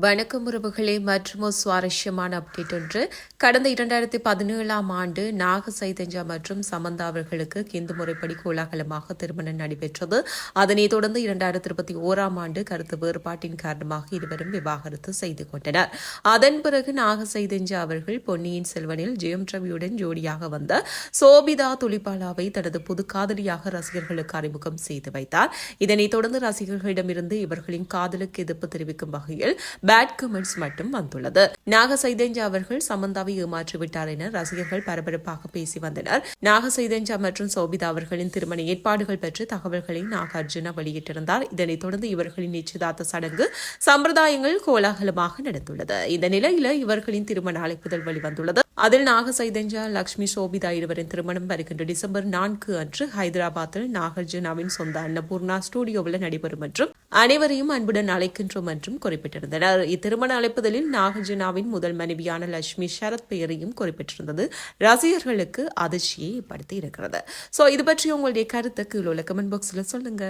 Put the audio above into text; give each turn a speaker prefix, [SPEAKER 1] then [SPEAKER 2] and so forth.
[SPEAKER 1] வணக்கம் உறவுகளே மற்றும் ஒரு சுவாரஸ்யமான அப்டேட் ஒன்று. கடந்த இரண்டாயிரத்தி பதினேழாம் ஆண்டு நாக சைதஞ்சா மற்றும் சமந்தா அவர்களுக்கு இந்து முறைப்படி கோலாகலமாக திருமணம் நடைபெற்றது. அதனைத் தொடர்ந்து இரண்டாயிரத்தி இருபத்தி ஓராம் ஆண்டு கருத்து வேறுபாட்டின் காரணமாக இருவரும் விவாகரத்து செய்து கொண்டனர். அதன் பிறகு நாக சைதஞ்சா அவர்கள் பொன்னியின் செல்வனில் ஜெயம் ரவியுடன் ஜோடியாக வந்த சோபிதா துலிபாலாவை தனது புது காதலியாக ரசிகர்களுக்கு அறிமுகம் செய்து வைத்தார். இதனைத் தொடர்ந்து ரசிகர்களிடமிருந்து இவர்களின் காதலுக்கு எதிர்ப்பு தெரிவிக்கும் வகையில் பேட் கமெண்ட்ஸ் மட்டும் வந்துள்ளது. நாக சைதேஞ்சா அவர்கள் சமந்தாவை ஏமாற்றிவிட்டார் என ரசிகர்கள் பரபரப்பாக பேசி வந்தனர். நாக சைதேஞ்சா மற்றும் சோபிதா அவர்களின் திருமண ஏற்பாடுகள் பற்றி தகவல்களை நாகார்ஜுனா வெளியிட்டிருந்தார். இதனைத் தொடர்ந்து இவர்களின் நிச்சயதார்த்த சடங்கு சம்பிரதாயங்கள் கோலாகலமாக நடந்துள்ளது. இந்த நிலையில இவர்களின் திருமண அழைப்புதல் வெளிவந்துள்ளது. அதில் நாக சைதஞ்சா லக்ஷ்மி சோபிதா இருவரின் திருமணம் வருகின்ற டிசம்பர் நான்கு அன்று ஹைதராபாத்தில் நாகார்ஜுனாவின் சொந்த அன்னபூர்ணா ஸ்டுடியோவில் நடைபெறும் என்றும் அனைவரையும் அன்புடன் அழைக்கின்றோம் என்றும் குறிப்பிட்டிருந்தனர். இத்திருமண அழைப்புதலில் நாகார்ஜுனாவின் முதல் மனைவியான லட்சுமி சரத் பெயரையும் குறிப்பிட்டிருந்தது. ரசிகர்களுக்கு அதிர்ச்சியை ஏற்படுத்தி இருக்கிறது சோ இது பற்றி உங்களுடைய கருத்தை கீழே உள்ள கமெண்ட் பாக்ஸ்ல சொல்லுங்க.